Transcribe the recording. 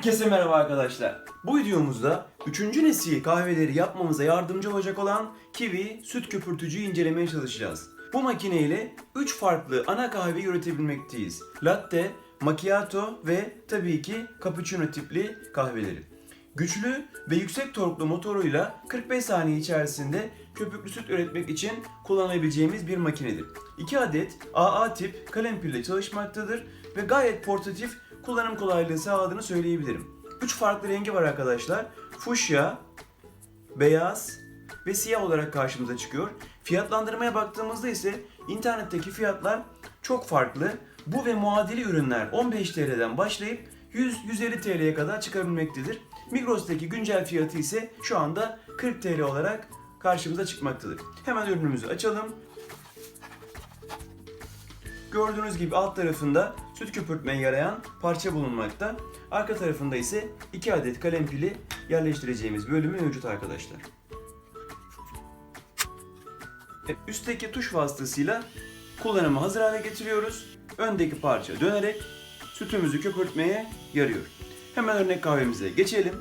Herkese merhaba arkadaşlar. Bu videomuzda 3. nesil kahveleri yapmamıza yardımcı olacak olan Kiwi süt köpürtücüyü incelemeye çalışacağız. Bu makine ile 3 farklı ana kahve üretebilmekteyiz. Latte, macchiato ve tabii ki cappuccino tipli kahveleri. Güçlü ve yüksek torklu motoruyla 45 saniye içerisinde köpüklü süt üretmek için kullanabileceğimiz bir makinedir. 2 adet AA tip kalem pille çalışmaktadır ve gayet portatif kullanım kolaylığı sağladığını söyleyebilirim. 3 farklı rengi var arkadaşlar. Fuşya, beyaz ve siyah olarak karşımıza çıkıyor. Fiyatlandırmaya baktığımızda ise internetteki fiyatlar çok farklı. Bu ve muadili ürünler 15 TL'den başlayıp 100-150 TL'ye kadar çıkabilmektedir. Migros'taki güncel fiyatı ise şu anda 40 TL olarak karşımıza çıkmaktadır. Hemen ürünümüzü açalım. Gördüğünüz gibi alt tarafında süt köpürtmeye yarayan parça bulunmakta. Arka tarafında ise 2 adet kalem pili yerleştireceğimiz bölümü mevcut arkadaşlar. Üstteki tuş vasıtasıyla kullanımı hazır hale getiriyoruz. Öndeki parça dönerek sütümüzü köpürtmeye yarıyor. Hemen örnek kahvemize geçelim.